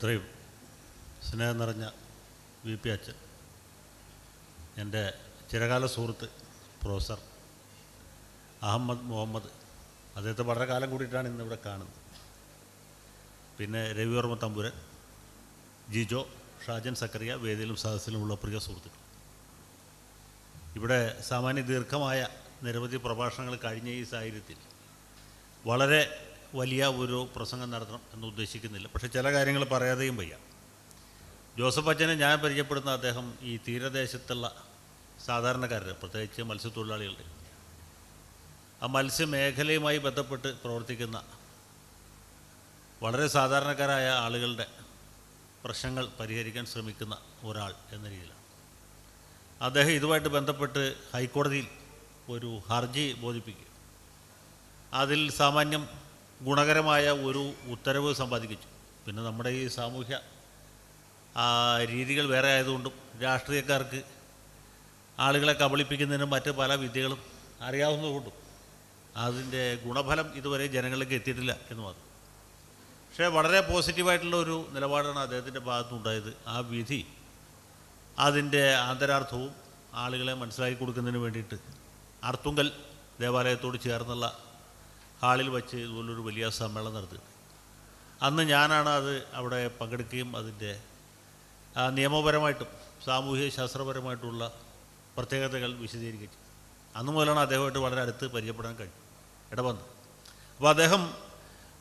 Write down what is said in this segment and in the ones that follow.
എത്രയും സ്നേഹം നിറഞ്ഞ വി പി അച്ഛൻ എന്റെ ചിരകാല സുഹൃത്ത് പ്രൊഫസർ അഹമ്മദ് മുഹമ്മദ് അദ്ദേഹത്തെ വളരെ കാലം കൂടിയിട്ടാണ് ഇന്നിവിടെ കാണുന്നത്. പിന്നെ രവിവർമ്മ തമ്പുരൻ ജിജോ ഷാജൻ സക്കറിയ വേദിയിലും സദസ്സിലുമുള്ള പ്രിയ സുഹൃത്തുക്കൾ. ഇവിടെ സാമാന്യ ദീർഘമായ നിരവധി പ്രഭാഷണങ്ങൾ കഴിഞ്ഞ ഈ സാഹചര്യത്തിൽ വളരെ വലിയ ഒരു പ്രസംഗം നടത്തണം എന്ന് ഉദ്ദേശിക്കുന്നില്ല. പക്ഷേ ചില കാര്യങ്ങൾ പറയാതെയും വയ്യ. ജോസഫ് അച്ഛനെ ഞാൻ പരിചയപ്പെടുന്ന അദ്ദേഹം ഈ തീരദേശത്തുള്ള സാധാരണക്കാരുടെ പ്രത്യേകിച്ച് മത്സ്യത്തൊഴിലാളികളുടെ. ആ മത്സ്യമേഖലയുമായി ബന്ധപ്പെട്ട് പ്രവർത്തിക്കുന്ന വളരെ സാധാരണക്കാരായ ആളുകളുടെ പ്രശ്നങ്ങൾ പരിഹരിക്കാൻ ശ്രമിക്കുന്ന ഒരാൾ എന്ന രീതിയിലാണ്. അദ്ദേഹം ഇതുമായിട്ട് ബന്ധപ്പെട്ട് ഹൈക്കോടതിയിൽ ഒരു ഹർജി ബോധിപ്പിക്കുക അതിൽ സാമാന്യം ഗുണകരമായ ഒരു ഉത്തരവ് സമ്പാദിപ്പിച്ചു. പിന്നെ നമ്മുടെ ഈ സാമൂഹ്യ രീതികൾ വേറെ ആയതുകൊണ്ടും രാഷ്ട്രീയക്കാർക്ക് ആളുകളെ കബളിപ്പിക്കുന്നതിനും മറ്റ് പല വിദ്യകളും അറിയാവുന്നതുകൊണ്ടും അതിന്റെ ഗുണഫലം ഇതുവരെ ജനങ്ങളിലേക്ക് എത്തിയിട്ടില്ല എന്ന് മാത്രം. പക്ഷേ വളരെ പോസിറ്റീവായിട്ടുള്ള ഒരു നിലപാടാണ് അദ്ദേഹത്തിന്റെ ഭാഗത്തുനിന്നുണ്ടായത് ആ വിധി അതിന്റെ ആന്തരാർത്ഥവും ആളുകളെ മനസ്സിലാക്കി കൊടുക്കുന്നതിന് വേണ്ടിയിട്ട് അർത്തുങ്കൽ ദേവാലയത്തോട് ചേർന്നുള്ള ഹാളിൽ വച്ച് ഇതുപോലൊരു വലിയ സമ്മേളനം നടത്തുന്നത് അന്ന് ഞാനാണ് അത് അവിടെ പങ്കെടുക്കുകയും അതിന്റെ നിയമപരമായിട്ടും സാമൂഹ്യ ശാസ്ത്രപരമായിട്ടുള്ള പ്രത്യേകതകൾ വിശദീകരിക്കുകയും അന്ന് മുതലാണ് അദ്ദേഹമായിട്ട് വളരെ അടുത്ത് പരിചയപ്പെടാൻ കഴിഞ്ഞു ഇടവന്നു അപ്പോൾ അദ്ദേഹം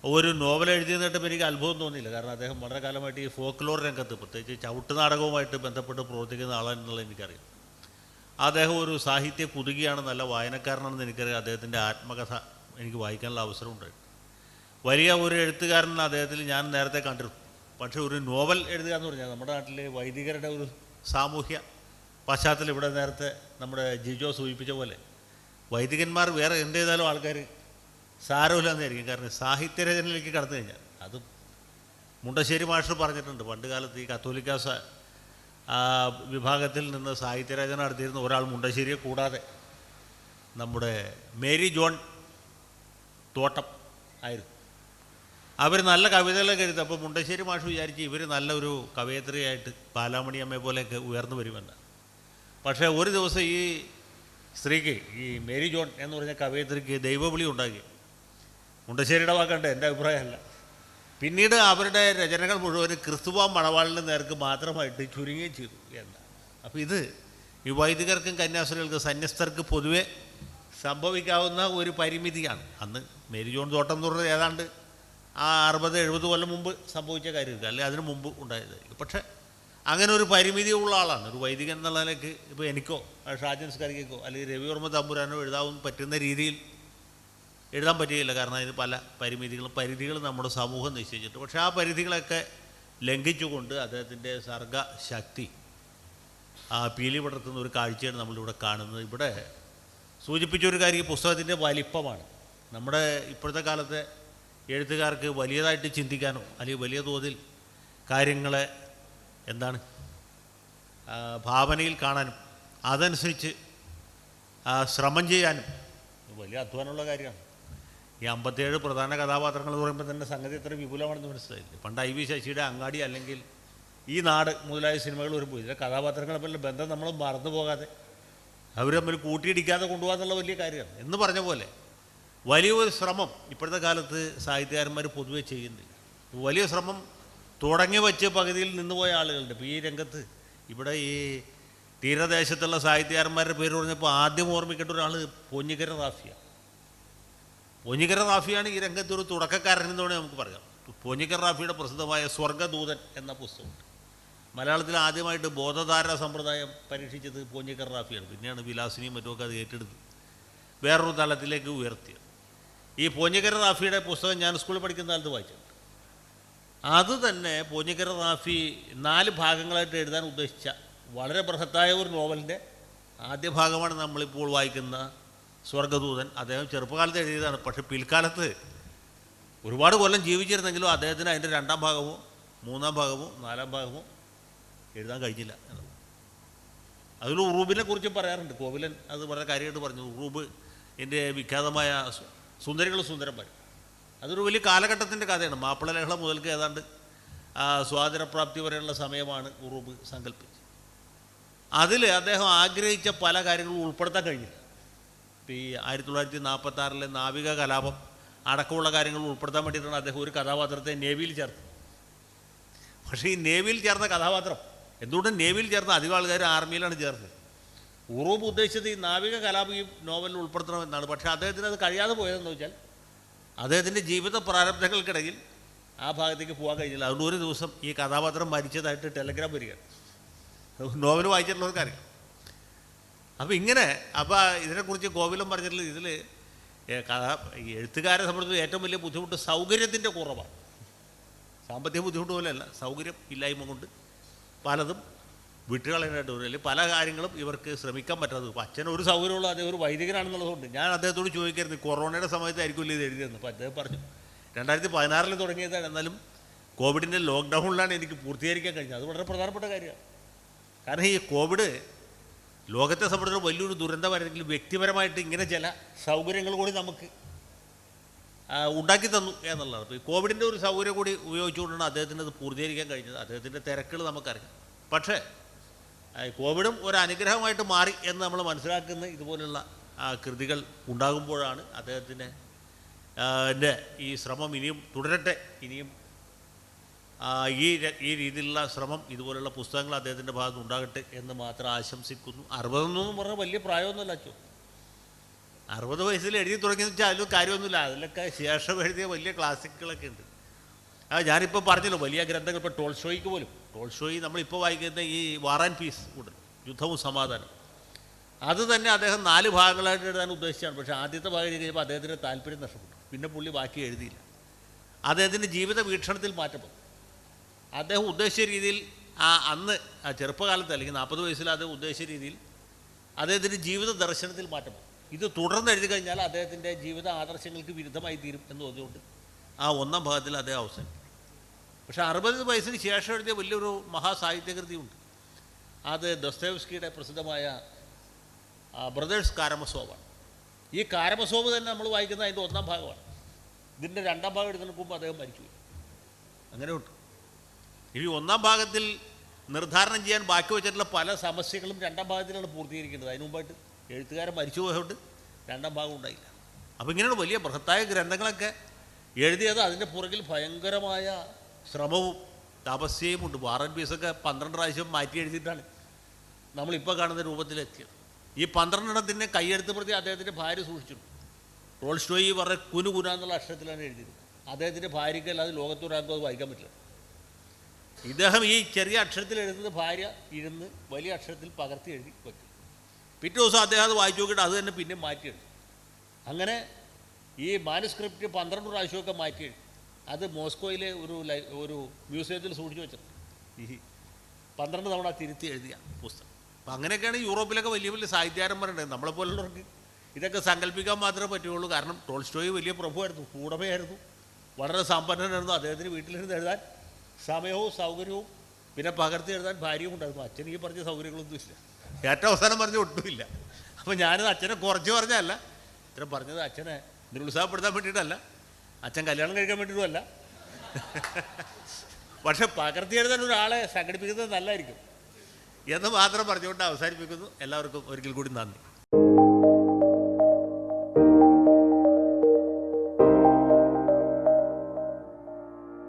ഒരു നോവൽ എഴുതിയതായിട്ട് എനിക്ക് അത്ഭുതം തോന്നിയില്ല. കാരണം അദ്ദേഹം വളരെ കാലമായിട്ട് ഈ ഫോക്ലോർ രംഗത്ത് പ്രത്യേകിച്ച് ചവിട്ട് നാടകവുമായിട്ട് ബന്ധപ്പെട്ട് പ്രവർത്തിക്കുന്ന ആളാണെന്നുള്ളത് എനിക്കറിയാം. അദ്ദേഹം ഒരു സാഹിത്യ കുതുകിയാണ് നല്ല വായനക്കാരനാണെന്ന് എനിക്കറിയാം. അദ്ദേഹത്തിന്റെ ആത്മകഥ എനിക്ക് വായിക്കാനുള്ള അവസരം ഉണ്ടായിരുന്നു. വലിയ ഒരു എഴുത്തുകാരൻ അദ്ദേഹത്തിൽ ഞാൻ നേരത്തെ കണ്ടിരുന്നു. പക്ഷേ ഒരു നോവൽ എഴുതുക എന്ന് പറഞ്ഞാൽ നമ്മുടെ നാട്ടിലെ വൈദികരുടെ ഒരു സാമൂഹ്യ പശ്ചാത്തലം ഇവിടെ നേരത്തെ നമ്മുടെ ജിജോ സൂചിപ്പിച്ച പോലെ വൈദികന്മാർ വേറെ എന്ത് ചെയ്താലും ആൾക്കാർ സാരമില്ലാന്നായിരിക്കും കാരണം സാഹിത്യരചനയിലേക്ക് കടന്നു കഴിഞ്ഞാൽ അത് മുണ്ടശ്ശേരി മാഷർ പറഞ്ഞിട്ടുണ്ട്. പണ്ട് കാലത്ത് ഈ കത്തോലിക്ക വിഭാഗത്തിൽ നിന്ന് സാഹിത്യരചന നടത്തിയിരുന്ന ഒരാൾ മുണ്ടശ്ശേരിയെ കൂടാതെ നമ്മുടെ മേരി ജോൺ തോട്ടം ആയിരുന്നു. അവർ നല്ല കവിതകളൊക്കെ എഴുതി. അപ്പോൾ മുണ്ടശ്ശേരി മാഷ് വിചാരിച്ച് ഇവർ നല്ലൊരു കവയത്രിയായിട്ട് പാലാമണി അമ്മയെ പോലെയൊക്കെ ഉയർന്നു വരുമെന്ന്. പക്ഷേ ഒരു ദിവസം ഈ സ്ത്രീക്ക് ഈ മേരി ജോൺ എന്ന് പറഞ്ഞ കവയത്രിക്ക് ദൈവവിളി ഉണ്ടാക്കി. മുണ്ടശ്ശേരിയുടെ വാക്കണ്ട എന്റെ അഭിപ്രായമല്ല. പിന്നീട് അവരുടെ രചനകൾ മുഴുവൻ ക്രിസ്തുവ മണവാളിന്റെ നേർക്ക് മാത്രമായിട്ട് ചുരുങ്ങുകയും ചെയ്തു എന്നാണ് അപ്പോൾ ഇത് ഈ വൈദികർക്കും കന്യാസ്ത്രീകൾക്കും സന്യസ്തർക്ക് പൊതുവെ സംഭവിക്കാവുന്ന ഒരു പരിമിതിയാണ്. അന്ന് മേരി ജോൺ തോട്ടം എന്ന് പറഞ്ഞത് ഏതാണ്ട് ആ അറുപത് എഴുപത് കൊല്ലം മുമ്പ് സംഭവിച്ച കാര്യമില്ല അല്ലെങ്കിൽ അതിന് മുമ്പ് ഉണ്ടായതായിരിക്കും. പക്ഷേ അങ്ങനെ ഒരു പരിമിതി ഉള്ള ആളാണ്. ഒരു വൈദികൻ എന്നുള്ള നിലയ്ക്ക് ഇപ്പോൾ എനിക്കോ ഷാജൻ സ്കറിക്കോ അല്ലെങ്കിൽ രവിവർമ്മ തമ്പുരാനോ എഴുതാവും പറ്റുന്ന രീതിയിൽ എഴുതാൻ പറ്റുകയില്ല. കാരണം അതിന് പല പരിമിതികളും പരിധികളും നമ്മുടെ സമൂഹം നിശ്ചയിച്ചിട്ട് പക്ഷേ ആ പരിധികളൊക്കെ ലംഘിച്ചുകൊണ്ട് അദ്ദേഹത്തിന്റെ സർഗശക്തി പീലി പടർത്തുന്ന ഒരു കാഴ്ചയാണ് നമ്മളിവിടെ കാണുന്നത്. ഇവിടെ സൂചിപ്പിച്ച ഒരു കാര്യം പുസ്തകത്തിന്റെ വലിപ്പമാണ്. നമ്മുടെ ഇപ്പോഴത്തെ കാലത്തെ എഴുത്തുകാർക്ക് വലിയതായിട്ട് ചിന്തിക്കാനോ അല്ലെങ്കിൽ വലിയ തോതിൽ കാര്യങ്ങളെ എന്താണ് ഭാവനയിൽ കാണാനും അതനുസരിച്ച് ശ്രമം ചെയ്യാനും വലിയ അധ്വാനമുള്ള കാര്യമാണ്. ഈ അമ്പത്തേഴ് പ്രധാന കഥാപാത്രങ്ങൾ എന്ന് പറയുമ്പോൾ തന്നെ സംഗതി എത്ര വിപുലമാണെന്ന് മനസ്സിലായില്ലേ? പണ്ട് ഐ വി ശശിയുടെ അങ്ങാടി അല്ലെങ്കിൽ ഈ നാട് മുതലായ സിനിമകൾ വരുമ്പോൾ ഇതിലെ കഥാപാത്രങ്ങളെ പോലെ ബന്ധം നമ്മൾ മറന്നു പോകാതെ അവർ തമ്മിൽ കൂട്ടിയിടിക്കാതെ കൊണ്ടുപോകാന്നുള്ള വലിയ കാര്യമാണ്. എന്ന് പറഞ്ഞ പോലെ വലിയൊരു ശ്രമം ഇപ്പോഴത്തെ കാലത്ത് സാഹിത്യകാരന്മാർ പൊതുവെ ചെയ്യുന്നില്ല. വലിയ ശ്രമം തുടങ്ങി വെച്ച് പകുതിയിൽ നിന്നുപോയ ആളുകളുണ്ട്. ഇപ്പോൾ ഈ രംഗത്ത് ഇവിടെ ഈ തീരദേശത്തുള്ള സാഹിത്യകാരന്മാരുടെ പേര് പറഞ്ഞപ്പോൾ ആദ്യം ഓർമ്മിക്കേണ്ട ഒരാൾ പൊന്നിക്കര റാഫിയ. പൊന്നിക്കര റാഫിയാണ് ഈ രംഗത്ത് ഒരു തുടക്കക്കാരൻ എന്ന് വേണമെങ്കിൽ നമുക്ക് പറയാം. പൊന്നിക്കര റാഫിയുടെ പ്രസിദ്ധമായ സ്വർഗദൂതൻ എന്ന പുസ്തകമുണ്ട്. മലയാളത്തിൽ ആദ്യമായിട്ട് ബോധധാര സമ്പ്രദായം പരീക്ഷിച്ചത് പോഞ്ഞിക്കർ റാഫിയാണ്. പിന്നെയാണ് വിലാസിനിയും മറ്റുമൊക്കെ അത് ഏറ്റെടുത്ത് വേറൊരു തലത്തിലേക്ക് ഉയർത്തിയത്. ഈ പോഞ്ഞിക്കര റാഫിയുടെ പുസ്തകം ഞാൻ സ്കൂളിൽ പഠിക്കുന്ന കാലത്ത് വായിച്ചിട്ടുണ്ട്. അത് തന്നെ പോഞ്ഞിക്കര റാഫി നാല് ഭാഗങ്ങളായിട്ട് എഴുതാൻ ഉദ്ദേശിച്ച വളരെ ബൃഹത്തായ ഒരു നോവലിന്റെ ആദ്യ ഭാഗമാണ് നമ്മളിപ്പോൾ വായിക്കുന്ന സ്വർഗദൂതൻ അദ്ദേഹം ചെറുപ്പകാലത്ത് എഴുതിയതാണ്. പക്ഷേ പിൽക്കാലത്ത് ഒരുപാട് കൊല്ലം ജീവിച്ചിരുന്നെങ്കിലും അദ്ദേഹത്തിന് അതിന്റെ രണ്ടാം ഭാഗമോ മൂന്നാം ഭാഗമോ നാലാം ഭാഗമോ എഴുതാൻ കഴിഞ്ഞില്ല അതിൽ ഉറൂബിനെ കുറിച്ച് പറയാറുണ്ട്. കോവിലൻ അത് വളരെ കാര്യമായിട്ട് പറഞ്ഞു. ഉറൂബ് എന്റെ വിഖ്യാതമായ സുന്ദരികൾ സുന്ദരന്മാർ അതൊരു വലിയ കാലഘട്ടത്തിന്റെ കഥയാണ്. മാപ്പിള ലഹള മുതൽക്ക് ഏതാണ്ട് സ്വാതന്ത്ര്യപ്രാപ്തി വരെയുള്ള സമയമാണ് ഉറൂബ് സങ്കല്പിച്ച് അതിൽ അദ്ദേഹം ആഗ്രഹിച്ച പല കാര്യങ്ങളും ഉൾപ്പെടുത്താൻ കഴിഞ്ഞില്ല. ഇപ്പോൾ ഈ ആയിരത്തി തൊള്ളായിരത്തി നാൽപ്പത്തി ആറിലെ നാവിക കലാപം അടക്കമുള്ള കാര്യങ്ങൾ ഉൾപ്പെടുത്താൻ വേണ്ടിയിട്ടാണ് അദ്ദേഹം ഒരു കഥാപാത്രത്തെ നേവിയിൽ ചേർത്തത്. പക്ഷേ ഈ നേവിയിൽ ചേർന്ന കഥാപാത്രം എന്തുകൊണ്ട് നേവിയിൽ ചേർന്ന അധികം ആൾക്കാർ ആർമിയിലാണ് ചേർന്നത്. ഉറൂബ് ഉദ്ദേശിച്ചത് ഈ നാവിക കലാപം ഈ നോവലിൽ ഉൾപ്പെടുത്തണമെന്നാണ് പക്ഷേ അദ്ദേഹത്തിന് അത് കഴിയാതെ പോയതെന്ന് വെച്ചാൽ അദ്ദേഹത്തിന്റെ ജീവിത പ്രാരബ്ധങ്ങൾക്കിടയിൽ ആ ഭാഗത്തേക്ക് പോകാൻ കഴിഞ്ഞില്ല. അതുകൊണ്ട് ഒരു ദിവസം ഈ കഥാപാത്രം മരിച്ചതായിട്ട് ടെലഗ്രാം വരികയാണ് നോവൽ വായിച്ചിട്ടുള്ളവർക്കറിയാം അപ്പോൾ ഇങ്ങനെ അപ്പോൾ ഇതിനെക്കുറിച്ച് ഗോകുലം പറഞ്ഞിട്ടുള്ള ഇതിൽ കഥ എഴുത്തുകാരെ സംബന്ധിച്ച് ഏറ്റവും വലിയ ബുദ്ധിമുട്ട് സൗകര്യത്തിന്റെ കുറവാണ്. സാമ്പത്തിക ബുദ്ധിമുട്ട് പോലെയല്ല സൗകര്യം ഇല്ലായ്മ കൊണ്ട് പലതും വിട്ടുകളയാനായിട്ട് വരും. അല്ലെങ്കിൽ പല കാര്യങ്ങളും ഇവർക്ക് ശ്രമിക്കാൻ പറ്റാതെ അച്ഛൻ ഒരു സൗകര്യമുള്ള അദ്ദേഹം ഒരു വൈദികനാണെന്നുള്ളതുകൊണ്ട് ഞാൻ അദ്ദേഹത്തോട് ചോദിക്കരുത് കൊറോണയുടെ സമയത്തായിരിക്കുമല്ലോ ഇത് എഴുതിയതെന്ന്. അപ്പോൾ അദ്ദേഹം പറഞ്ഞു രണ്ടായിരത്തി പതിനാറിൽ തുടങ്ങിയതാണ്. എന്നാലും കോവിഡിന്റെ ലോക്ക്ഡൗണിലാണ് എനിക്ക് പൂർത്തീകരിക്കാൻ കഴിഞ്ഞത്. അത് വളരെ പ്രധാനപ്പെട്ട കാര്യമാണ്. കാരണം ഈ കോവിഡ് ലോകത്തെ സംബന്ധിച്ചിടത്തോളം വലിയൊരു ദുരന്തമായിരുന്നെങ്കിലും വ്യക്തിപരമായിട്ട് ഇങ്ങനെ ചില സൗകര്യങ്ങൾ കൂടി നമുക്ക് ഉണ്ടാക്കി തന്നു എന്നുള്ളതാണ്. അപ്പോൾ ഈ കോവിഡിന്റെ ഒരു സൗകര്യം കൂടി ഉപയോഗിച്ചുകൊണ്ടാണ് അദ്ദേഹത്തിന് അത് പൂർത്തീകരിക്കാൻ കഴിഞ്ഞത്. അദ്ദേഹത്തിന്റെ തിരക്കുകൾ നമുക്കറിയാം. പക്ഷേ കോവിഡും ഒരു അനുഗ്രഹമായിട്ട് മാറി എന്ന് നമ്മൾ മനസ്സിലാക്കുന്ന ഇതുപോലുള്ള കൃതികൾ ഉണ്ടാകുമ്പോഴാണ് അദ്ദേഹത്തിന് എന്റെ ഈ ശ്രമം ഇനിയും തുടരട്ടെ. ഇനിയും ഈ ഈ രീതിയിലുള്ള ശ്രമം ഇതുപോലുള്ള പുസ്തകങ്ങൾ അദ്ദേഹത്തിന്റെ ഭാഗത്ത് ഉണ്ടാകട്ടെ എന്ന് മാത്രം ആശംസിക്കുന്നു. അറുപതെന്നൊന്നും പറഞ്ഞാൽ വലിയ പ്രായമൊന്നുമല്ല അച്ചു അറുപത് വയസ്സിൽ എഴുതി തുടങ്ങിയെന്ന് വെച്ചാൽ അതിലും കാര്യമൊന്നുമില്ല. അതിലൊക്കെ ശേഷം എഴുതിയ വലിയ ക്ലാസിക്കുകളൊക്കെ ഉണ്ട്. ആ ഞാനിപ്പോൾ പറഞ്ഞല്ലോ വലിയ ഗ്രന്ഥങ്ങൾ ഇപ്പോൾ ടോൾഷോയ്ക്ക് പോലും. ടോൾഷോയി നമ്മളിപ്പോൾ വായിക്കുന്ന ഈ വാർ ആൻഡ് പീസ് കൂടുതൽ യുദ്ധവും സമാധാനം അത് തന്നെ അദ്ദേഹം നാല് ഭാഗങ്ങളായിട്ട് എഴുതാൻ ഉദ്ദേശിച്ചാണ്. പക്ഷേ ആദ്യത്തെ ഭാഗം കഴിഞ്ഞപ്പോൾ അദ്ദേഹത്തിന്റെ താല്പര്യം നഷ്ടപ്പെട്ടു. പിന്നെ പുള്ളി ബാക്കി എഴുതിയില്ല. അദ്ദേഹത്തിന്റെ ജീവിത വീക്ഷണത്തിൽ മാറ്റം വന്നു. അദ്ദേഹം ഉദ്ദേശിച്ച രീതിയിൽ ആ അന്ന് ആ ചെറുപ്പകാലത്ത് അല്ലെങ്കിൽ നാൽപ്പത് വയസ്സിൽ അദ്ദേഹം ഉദ്ദേശിച്ച രീതിയിൽ അദ്ദേഹത്തിന്റെ ജീവിത ദർശനത്തിൽ മാറ്റം വന്നു. ഇത് തുടർന്ന് എഴുതി കഴിഞ്ഞാൽ അദ്ദേഹത്തിന്റെ ജീവിത ആദർശങ്ങൾക്ക് വിരുദ്ധമായി തീരും എന്ന് തോന്നിയുകൊണ്ട് ആ ഒന്നാം ഭാഗത്തിൽ അദ്ദേഹം അവസാനിക്കും പക്ഷേ അറുപത് വയസ്സിന് ശേഷം എഴുതിയ വലിയൊരു മഹാസാഹിത്യകൃതിയുണ്ട്. അത് ദസ്തേവ്സ്കിയുടെ പ്രസിദ്ധമായ ബ്രദേഴ്സ് കാരമസോവാണ്. ഈ കാരമസോവ് തന്നെ നമ്മൾ വായിക്കുന്ന അതിന്റെ ഒന്നാം ഭാഗമാണ്. ഇതിന്റെ രണ്ടാം ഭാഗം എടുക്കുന്നതിന് മുമ്പ് അദ്ദേഹം മരിച്ചു അങ്ങനെ ഉണ്ട്. ഇനി ഒന്നാം ഭാഗത്തിൽ നിർദ്ധാരണം ചെയ്യാൻ ബാക്കി വെച്ചിട്ടുള്ള പല സമസ്യകളും രണ്ടാം ഭാഗത്തിലാണ് പൂർത്തീകരിക്കേണ്ടത്. അതിന് മുമ്പായിട്ട് എഴുത്തുകാരൻ മരിച്ചു പോയതുകൊണ്ട് രണ്ടാം ഭാഗം ഉണ്ടായില്ല. അപ്പോൾ ഇങ്ങനെയാണ് വലിയ ബൃഹത്തായ ഗ്രന്ഥങ്ങളൊക്കെ എഴുതിയത്. അതിന്റെ പുറകിൽ ഭയങ്കരമായ ശ്രമവും തപസ്യയും ഉണ്ട്. വാറൻ പീസൊക്കെ പന്ത്രണ്ട് പ്രാവശ്യം മാറ്റി എഴുതിയിട്ടാണ് നമ്മളിപ്പോൾ കാണുന്ന രൂപത്തിലെത്തിയത്. ഈ പന്ത്രണ്ടെണ്ണത്തിന്റെ കൈയെഴുത്ത് പ്രതി അദ്ദേഹത്തിന്റെ ഭാര്യ സൂക്ഷിച്ചിട്ടുണ്ട്. ടോൾസ്റ്റോയി പറഞ്ഞ കുനു കുന എന്നുള്ള അക്ഷരത്തിലാണ് എഴുതിയത്. അദ്ദേഹത്തിന്റെ ഭാര്യയ്ക്കല്ലാതെ ലോകത്തൊരാൾക്കും അത് വായിക്കാൻ പറ്റില്ല. ഇദ്ദേഹം ഈ ചെറിയ അക്ഷരത്തിൽ എഴുതുന്നത് ഭാര്യ ഇരുന്ന് വലിയ അക്ഷരത്തിൽ പകർത്തി എഴുതി വയ്ക്കും പിറ്റേ ദിവസം അദ്ദേഹം അത് വായിച്ചു നോക്കിയിട്ട് അത് തന്നെ പിന്നെ മാറ്റിയെടുത്തു അങ്ങനെ ഈ മാനുസ്ക്രിപ്റ്റ് പന്ത്രണ്ട് പ്രാവശ്യമൊക്കെ മാറ്റി അത് മോസ്കോയിലെ ഒരു ലൈ ഒരു മ്യൂസിയത്തിൽ സൂക്ഷിച്ചു വെച്ചിട്ടുണ്ട്. ഈ പന്ത്രണ്ട് തവണ തിരുത്തി എഴുതിയ പുസ്തകം. അപ്പം അങ്ങനെയൊക്കെയാണ് യൂറോപ്പിലൊക്കെ വലിയ വലിയ സാഹിത്യാരന്മാരുണ്ട് നമ്മളെപ്പോലുള്ളവർക്ക് ഇതൊക്കെ സങ്കല്പിക്കാൻ മാത്രമേ പറ്റുകയുള്ളൂ. കാരണം ടോൾസ്റ്റോയി വലിയ പ്രഭുവായിരുന്നു കൂടമയായിരുന്നു. വളരെ സമ്പന്നനായിരുന്നു. അദ്ദേഹത്തിന് വീട്ടിലിരുന്ന് എഴുതാൻ സമയവും സൗകര്യവും പിന്നെ പകർത്തി എഴുതാൻ ഭാര്യയും ഉണ്ടായിരുന്നു. അച്ഛൻ ഈ പറഞ്ഞ സൗകര്യങ്ങളൊന്നും ഇല്ല ഏറ്റവും അവസാനം പറഞ്ഞ ഒട്ടുമില്ല. അപ്പോൾ ഞാനത് അച്ഛനെ കുറച്ച് പറഞ്ഞതല്ല. ഇത്ര പറഞ്ഞത് അച്ഛനെ നിരുത്സാഹപ്പെടുത്താൻ വേണ്ടിയിട്ടല്ല. അച്ഛൻ കല്യാണം കഴിക്കാൻ വേണ്ടിയിട്ടുമല്ല. പക്ഷെ പകർത്തി എഴുതാൻ ഒരാളെ സംഘടിപ്പിക്കുന്നത് നല്ലതായിരിക്കും. എന്ന് മാത്രം പറഞ്ഞുകൊണ്ട് അവസാനിപ്പിക്കുന്നു. എല്ലാവർക്കും ഒരിക്കൽ കൂടി നന്ദി.